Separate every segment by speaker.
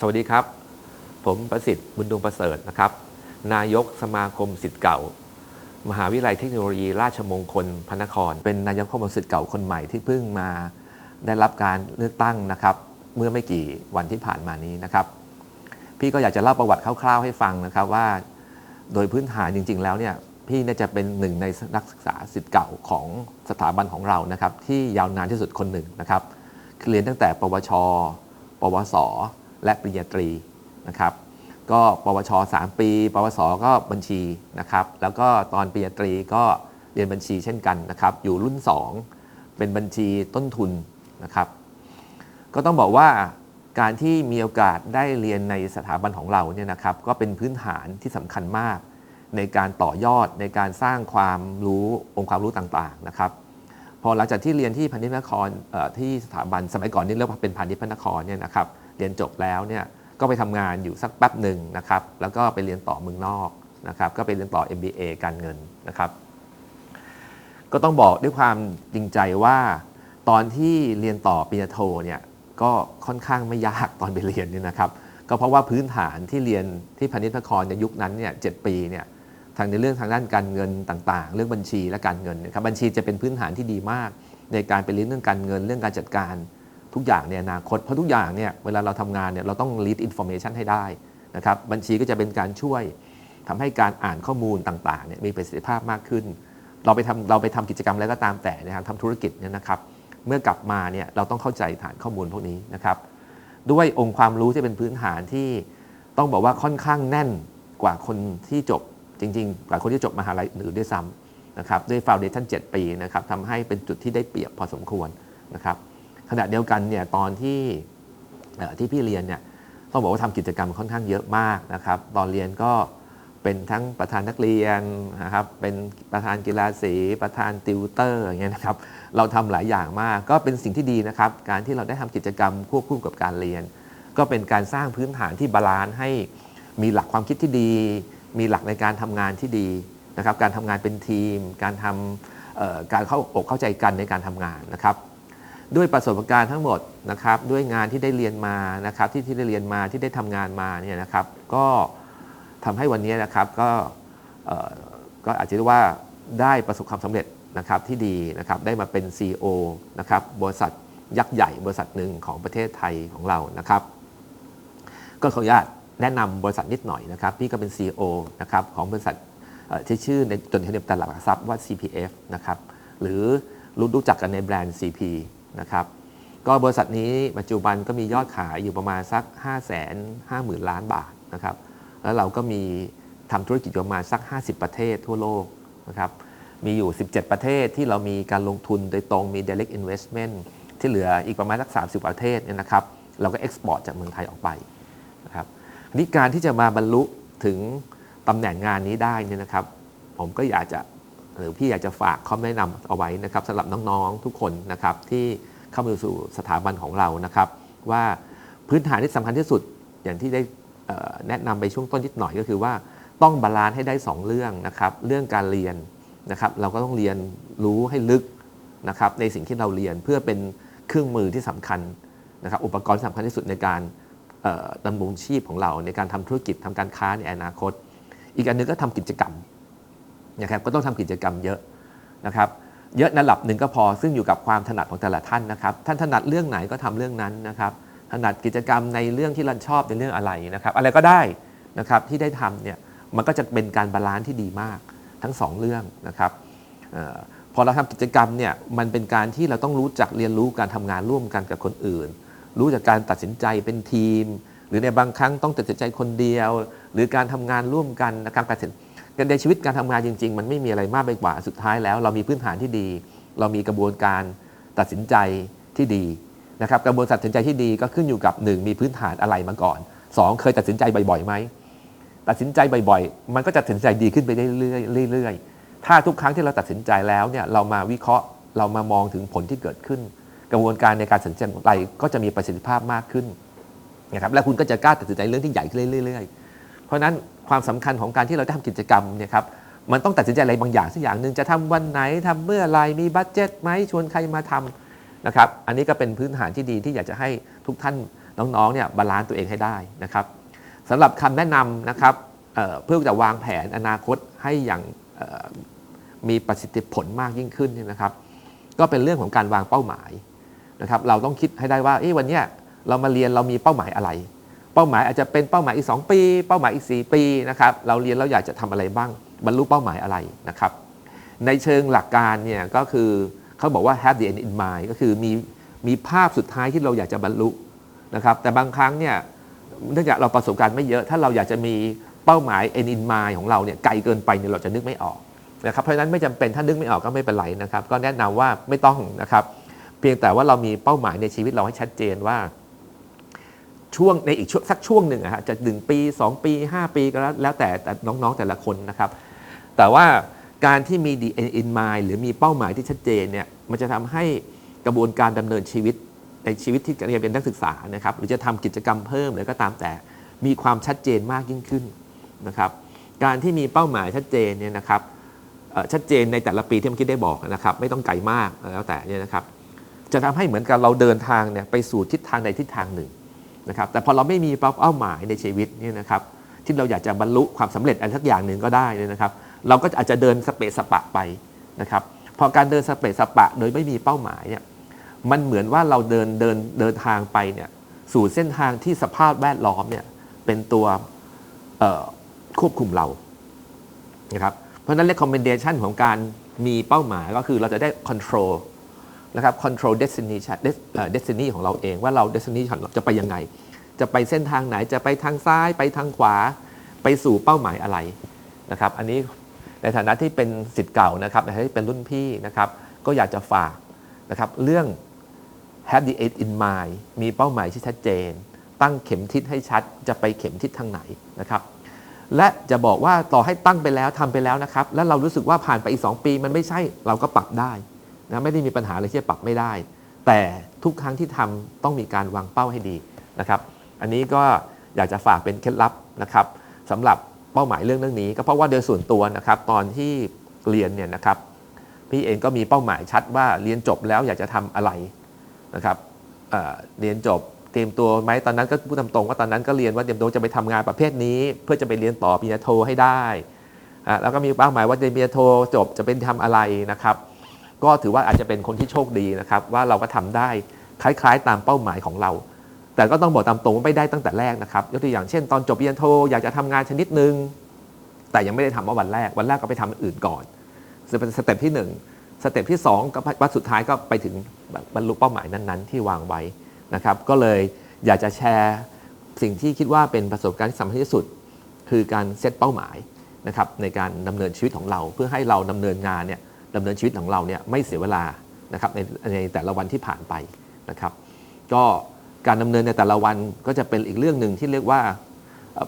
Speaker 1: สวัสดีครับ ผมประสิทธิ์บุญดวงประเสริฐนะครับ นายกสมาคมสิทธิ์เก่า มหาวิทยาลัยเทคโนโลยี ราชมงคลพระนคร เป็นนายกสมาคมสิทธิ์เก่าคนใหม่ที่เพิ่งมาได้รับการเลือกตั้งนะครับ เมื่อไม่กี่วันที่ผ่านมานี้นะครับ พี่ก็อยากจะเล่าประวัติคร่าวๆให้ฟังนะครับว่า โดยพื้นฐานจริง ๆ แล้วเนี่ยพี่น่าจะเป็นหนึ่งในนักศึกษาสิทธิ์เก่าของสถาบันของเรานะครับ ที่ยาวนานที่สุดคนหนึ่งนะครับเรียนตั้งแต่ ปวช ปวส และปริญญาตรีนะครับ ก็ปวช 3 ปี ปวสก็บัญชีนะครับ แล้วก็ตอนปริญญาตรีก็เรียนบัญชีเช่นกันนะครับ อยู่รุ่น 2 เป็นบัญชีต้นทุนนะครับ ก็ต้องบอกว่าการที่มีโอกาสได้เรียนในสถาบันของเราเนี่ยนะครับ ก็เป็นพื้นฐานที่สำคัญมาก ในการต่อยอดในการสร้างความรู้องค์ความรู้ต่างๆนะครับพอหลังจากที่เรียนที่พาณิชย์นครเอ่อที่สถาบันสมัยก่อนนี่เรียกว่าเป็นพาณิชพนครเนี่ยนะครับ เรียนจบแล้วเนี่ยก็ไปทำงานอยู่สักแป๊บหนึ่งนะครับ แล้วก็ไปเรียนต่อเมืองนอกนะครับ ก็ไปเรียนต่อ MBA การเงินนะครับ ก็ต้องบอกด้วยความจริงใจว่า ตอนที่เรียนต่อปริญญาโทเนี่ยก็ค่อนข้างไม่ยากตอนไปเรียนนี่นะครับ ก็เพราะว่าพื้นฐานที่เรียนที่พณิชย์ครในยุคนั้นเนี่ยเปีเนี่ยทางในเรื่องทางด้านการเงินต่างๆ เรื่องบัญชีและการเงินนะครับบัญชีจะเป็นพื้นฐานที่ดีมาก ในการไปเรียนเรื่องการเงินเรื่องการจัดการ ทุกอย่างในอนาคต เพราะทุกอย่างเนี่ยเวลาเราทำงานเนี่ยเราต้อง lead information ให้ได้นะครับบัญชีก็จะเป็นการช่วยทำให้การอ่านข้อมูลต่างๆเนี่ยมีประสิทธิภาพมากขึ้น เราไปทำเราไปทำกิจกรรมแล้วก็ตามแต่นะครับทำธุรกิจเนี่ยนะครับ เมื่อกลับมาเนี่ยเราต้องเข้าใจฐานข้อมูลพวกนี้นะครับด้วยองค์ความรู้ที่เป็นพื้นฐานที่ต้องบอกว่าค่อนข้างแน่นกว่าคนที่จบจริง ๆ กว่าคนที่จบมหาลัยอื่นด้วยซ้ำนะครับด้วยฟาวเดชั่น7ปีนะครับทำให้เป็นจุดที่ได้เปรียบพอสมควรนะครับ ขณะเดียวกันเนี่ยตอนที่ที่พี่เรียนเนี่ยต้องบอกว่าทำกิจกรรมค่อนข้างเยอะมากนะครับ ตอนเรียนก็เป็นทั้งประธานนักเรียนนะครับเป็นประธานกีฬาสีประธานติวเตอร์อย่างเงี้ยนะครับเราทำหลายอย่างมากก็เป็นสิ่งที่ดีนะครับ การที่เราได้ทำกิจกรรมควบคู่กับการเรียน ก็เป็นการสร้างพื้นฐานที่บาลานซ์ให้มีหลักความคิดที่ดี มีหลักในการทำงานที่ดีนะครับ การทำงานเป็นทีม การทำการเข้าอกเข้าใจกันในการทำงานนะครับ ด้วยประสบการณ์ทั้งหมดนะครับด้วยงานที่ได้เรียนมานะครับที่ที่ได้เรียนมาที่ได้ทำงานมาเนี่ยนะครับ ก็ทำให้วันนี้นะครับก็ก็อาจจะเรียกว่าได้ประสบความสำเร็จนะครับที่ดีนะครับได้มาเป็น CEO นะครับบริษัทยักษ์ใหญ่บริษัทหนึ่งของประเทศไทยของเรานะครับ ก็ขออนุญาตแนะนำบริษัทนิดหน่อยนะครับพี่ก็เป็น CEO นะครับของบริษัทที่ชื่อในจดทะเบียนตลาดหลักทรัพย์ว่า CPF นะครับหรือรู้รู้จักกันในแบรนด์ CP นะครับ ก็บริษัทนี้ปัจจุบันก็มียอดขายอยู่ประมาณสัก 5 5 0 0 0 0 ล้านบาทนะครับ แล้วเราก็มีทำธุรกิจประมาณสัก 50 ประเทศทั่วโลกนะครับ มีอยู่ 17 ประเทศที่เรามีการลงทุนโดยตรงมี direct investment ที่เหลืออีกประมาณสัก 30 ประเทศเนี่ยนะครับ เราก็ export จากเมืองไทยออกไปนะครับนนี้การที่จะมาบรรลุถึงตำแหน่งงานนี้ได้เนี่ยนะครับ ผมก็อยากจะ หรือพี่อยากจะฝากข้อแนะนำเอาไว้นะครับสำหรับน้องๆทุกคนนะครับที่เข้ามาสู่สถาบันของเรานะครับ ว่าพื้นฐานที่สำคัญที่สุดอย่างที่ได้แนะนำไปช่วงต้นนิดหน่อยก็คือว่าต้องบาลานซ์ให้ได้ 2 เรื่องนะครับ เรื่องการเรียนนะครับ เราก็ต้องเรียนรู้ให้ลึกนะครับ ในสิ่งที่เราเรียนเพื่อเป็นเครื่องมือที่สำคัญนะครับ อุปกรณ์ที่สำคัญที่สุดในการดำรงชีพของเราในการทำธุรกิจทำการค้าในอนาคต อีกอันหนึงก็ทำกิจกรรม นะครับก็ต้องทำกิจกรรมเยอะนะครับเยอะในระดับหนึ่งก็พอซึ่งอยู่กับความถนัดของแต่ละท่านนะครับท่านถนัดเรื่องไหนก็ทำเรื่องนั้นนะครับถนัดกิจกรรมในเรื่องที่เราชอบในเรื่องอะไรนะครับอะไรก็ได้นะครับที่ได้ทำเนี่ยมันก็จะเป็นการบาลานซ์ที่ดีมากทั้งสองเรื่องนะครับออพอเราทำกิจกรรมเนี่ยมันเป็นการที่เราต้องรู้จักเรียนรู้การทำงานร่วมกันกับคนอื่น รู้จากการตัดสินใจเป็นทีม หรือในบางครั้งต้องตัดสินใจคนเดียว หรือการทำงานร่วมกันนะครับการตัดสิน ในชีวิตการทำงานจริง ๆ มันไม่มีอะไรมากไปกว่าสุดท้ายแล้ว เรามีพื้นฐานที่ดี เรามีกระบวนการตัดสินใจที่ดีนะครับกระบวนการตัดสินใจที่ดีก็ขึ้นอยู่กับ 1 มีพื้นฐานอะไรมาก่อน 2 เคยตัดสินใจบ่อยๆไหมตัดสินใจบ่อยๆ มันก็จะตัดสินใจดีขึ้นไปเรื่อยๆถ้าทุกครั้งที่เราตัดสินใจแล้วเนี่ยเรามาวิเคราะห์เรามามองถึงผลที่เกิดขึ้น กระบวนการในการตัดสินใจองเรก็จะมีประสิทธิภาพมากขึ้นนะครับและคุณก็จะกล้าตัดสินใจเรื่องที่ใหญ่ขึ้นเรื่อยๆ เพราะนั้นความสำคัญของการที่เราได้ทำกิจกรรมเนี่ยครับมันต้องตัดสินใจอะไรบางอย่างสักอย่างหนึ่งจะทำวันไหนทำเมื่อไรมีบัตเจ็ตไหมชวนใครมาทำนะครับอันนี้ก็เป็นพื้นฐานที่ดีที่อยากจะให้ทุกท่านน้องๆเนี่ยบาลานซ์ตัวเองให้ได้นะครับสำหรับคำแนะนำนะครับเเพื่อจะวางแผนอนาคตให้อย่างมีประสิทธิผลมากยิ่งขึ้นนะครับ ก็เป็นเรื่องของการวางเป้าหมายนะครับ เราต้องคิดให้ได้ว่าวันนี้เรามาเรียนเรามีเป้าหมายอะไร เป้าหมายอาจจะเป็นเป้าหมายอีก 2 ปี เป้าหมายอีก 4 ปีนะครับเราเรียนแล้วอยากจะทำอะไรบ้างบรรลุเป้าหมายอะไรนะครับ ในเชิงหลักการเนี่ยก็คือเขาบอกว่า have the end in mind ก็คือมีมีภาพสุดท้ายที่เราอยากจะบรรลุนะครับแต่บางครั้งเนี่ยเนื่องจากเราประสบการณ์ไม่เยอะ ถ้าเราอยากจะมีเป้าหมาย end in mind ของเราเนี่ยไกลเกินไปเนี่ยเราจะนึกไม่ออกนะครับเพราะฉะนั้นไม่จำเป็นถ้านึกไม่ออกก็ไม่เป็นไรนะครับ ก็แนะนำว่าไม่ต้องนะครับ เพียงแต่ว่าเรามีเป้าหมายในชีวิตเราให้ชัดเจนว่า ช่วงในอีกช่วงสักช่วงหนึ่งอะฮะจะหนึ่งปี 2 ปี 5 ปีก็แล้วแล้วแต่แต่น้องๆแต่ละคนนะครับ แต่ว่าการที่มี the end in mind หรือมีเป้าหมายที่ชัดเจนเนี่ยมันจะทำให้กระบวนการดำเนินชีวิตในชีวิตที่เรียนเป็นนักศึกษานะครับหรือจะทำกิจกรรมเพิ่มหรือก็ตามแต่มีความชัดเจนมากยิ่งขึ้นนะครับ การที่มีเป้าหมายชัดเจนเนี่ยนะครับชัดเจนในแต่ละปีที่เมื่อกี้ได้บอกนะครับ ไม่ต้องไกลมากแล้วแต่เนี่ยนะครับ จะทำให้เหมือนกับเราเดินทางเนี่ยไปสู่ทิศทางใดทิศทางหนึ่ง นะครับแต่พอเราไม่มีเป้าหมายในชีวิตเนี่ยนะครับที่เราอยากจะบรรลุความสำเร็จอะไรสักอย่างหนึ่งก็ได้เนี่ยนะครับ เราก็อาจจะเดินสเปะสปะไปนะครับพอการเดินสเปะสปะโดยไม่มีเป้าหมายเนี่ยมันเหมือนว่าเราเดินเดินเดินทางไปเนี่ยสู่เส้นทางที่สภาพแวดล้อมเนี่ยเป็นตัวควบคุมเรานะครับเพราะฉะนั้น recommendation ของการมีเป้าหมายก็คือเราจะได้ control นะครับ control destination des- เอ่อ destiny ของเราเองว่าเรา destiny ของเราจะไปยังไง จะไปเส้นทางไหนจะไปทางซ้ายไปทางขวาไปสู่เป้าหมายอะไรนะครับ อันนี้ในฐานะที่เป็นสิทธิ์เก่านะครับในฐานะที่เป็นรุ่นพี่นะครับ ก็อยากจะฝากนะครับเรื่อง have the end in mind มีเป้าหมายที่ชัดเจน ตั้งเข็มทิศให้ชัดจะไปเข็มทิศทางไหนนะครับ และจะบอกว่าต่อให้ตั้งไปแล้วทำไปแล้วนะครับ แล้วเรารู้สึกว่าผ่านไปอีก 2 ปีมันไม่ใช่เราก็ปรับได้ นะไม่ได้มีปัญหาอะไรที่จะปรับไม่ได้ แต่ทุกครั้งที่ทำต้องมีการวางเป้าให้ดีนะครับ อันนี้ก็อยากจะฝากเป็นเคล็ดลับนะครับสำหรับเป้าหมายเรื่องเรื่องนี้ ก็เพราะว่าโดยส่วนตัวนะครับตอนที่เรียนเนี่ยนะครับพี่เองก็มีเป้าหมายชัดว่าเรียนจบแล้วอยากจะทำอะไรนะครับเเรียนจบเตรียมตัวไหมตอนนั้นก็พูดตามตรงว่าตอนนั้นก็เรียนว่าเตรียมตัวจะไปทำงานประเภทนี้ เพื่อจะไปเรียนต่อปริญญาโทให้ได้แล้วก็มีเป้าหมายว่าเรียนปริญญาโทจบจะเป็นทำอะไรนะครับ ก็ถือว่าอาจจะเป็นคนที่โชคดีนะครับว่าเราก็ทำได้คล้ายๆ ตามเป้าหมายของเรา แต่ก็ต้องบอกตามตรงว่าไม่ได้ตั้งแต่แรกนะครับยกตัวอย่างเช่นตอนจบปริญญาโทอยากจะทำงานชนิดหนึ่งแต่ยังไม่ได้ทำว่าวันแรกวันแรกก็ไปทำอื่นก่อนเป็นสเต็ปที่หนึ่งสเต็ปที่สองก็วัดสุดท้ายก็ไปถึงบรรลุเป้าหมายนั้นๆ ที่วางไว้นะครับก็เลยอยากจะแชร์สิ่งที่คิดว่าเป็นประสบการณ์ที่สำคัญที่สุด คือการเซตเป้าหมายนะครับในการดำเนินชีวิตของเราเพื่อให้เราดำเนินงานเนี่ย ดำเนินชีวิตของเราเนี่ยไม่เสียเวลานะครับในในแต่ละวันที่ผ่านไปนะครับ ก็การดำเนินในแต่ละวันก็จะเป็นอีกเรื่องหนึ่งที่เรียกว่า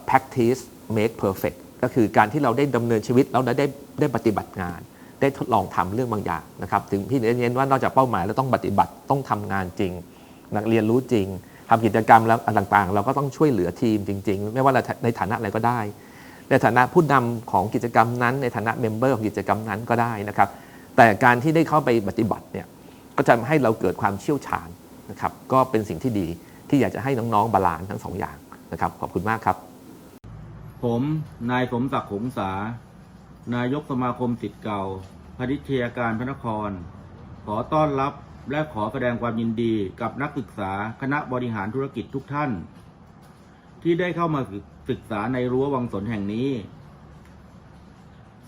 Speaker 1: practice make perfect ก็คือการที่เราได้ดำเนินชีวิตแล้วได้ได้ได้ปฏิบัติงาน ได้ทดลองทำเรื่องบางอย่างนะครับ ถึงพี่เน้นว่านอกจากเป้าหมายแล้วต้องปฏิบัติต้องทำงานจริง นักเรียนรู้จริงทำกิจกรรมแล้วต่างๆ เราก็ต้องช่วยเหลือทีมจริง ๆ ไม่ว่าเราในฐานะอะไรก็ได้ ในฐานะผู้นำของกิจกรรมนั้น ในฐานะเมมเบอร์ของกิจกรรมนั้นก็ได้นะครับ แต่การที่ได้เข้าไปปฏิบัติเนี่ยก็จะให้เราเกิดความเชี่ยวชาญนะครับก็เป็นสิ่งที่ดีที่อยากจะให้น้องๆบาลานทั้งสองอย่างนะครับขอบคุณมากครับ
Speaker 2: ผมนายสมศักดิ์หงษานายกสมาคมสิทธิ์เก่าพนิชยาการพระนคร ขอต้อนรับและขอแสดงความยินดีกับนักศึกษาคณะบริหารธุรกิจทุกท่าน ที่ได้เข้ามาศึกษาในรั้ววังสนแห่งนี้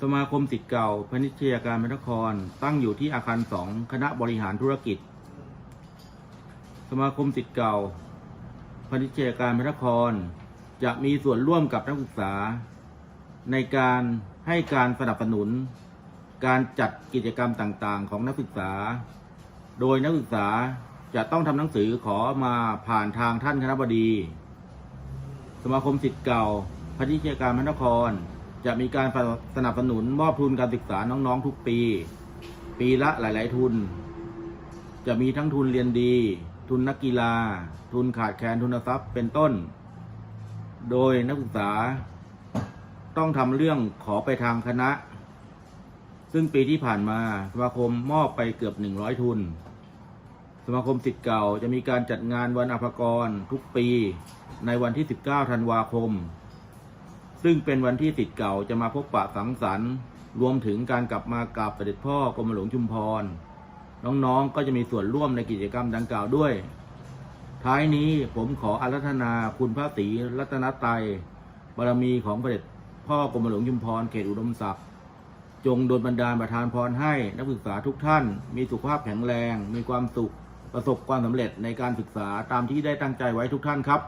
Speaker 2: สมาคมสิทธิ์เก่าพนิชยาการพระนคร ตั้งอยู่ที่อาคารสองคณะบริหารธุรกิจ สมาคมสิทธิ์เก่าพนิชยาการพระนคร จะมีส่วนร่วมกับนักศึกษา ในการให้การสนับสนุน การจัดกิจกรรมต่างๆ ของนักศึกษา โดยนักศึกษาจะต้องทำหนังสือขอมาผ่านทางท่านคณะบดี สมาคมสิทธิ์เก่าพนิชยการพระนคร จะมีการสนับสนุนมอบทุนการศึกษาน้องๆทุกปี ปีละหลาย ๆ ทุน จะมีทั้งทุนเรียนดี ทุนนักกีฬา ทุนขาดแคลนทุนทรัพย์เป็นต้น โดยนักศึกษา ต้องทำเรื่องขอไปทางคณะ ซึ่งปีที่ผ่านมาสมาคมมอบไปเกือบ 100 ทุน สมาคมสิทธิ์เก่าจะมีการจัดงานวันอภกรทุกปีในวันที่ 19 ธันวาคม ซึ่งเป็นวันที่สิทธิ์เก่าจะมาพบปะสังสรรค์ รวมถึงการกลับมากราบเสด็จพ่อกรมหลวงชุมพร น้องๆ ก็จะมีส่วนร่วมในกิจกรรมดังกล่าวด้วย ท้ายนี้ผมขออารัธนาคุณพระศรีรัตนตรัยบารมีของพระเดพ่อกรมหลวงชุมพรเขตอุดมศักดิ์จงโดลบันดาลประทานพรให้นักศึกษาทุกท่าน มีสุขภาพแข็งแรง มีความสุข ประสบความสำเร็จในการศึกษาตามที่ได้ตั้งใจไว้ทุกท่านครับ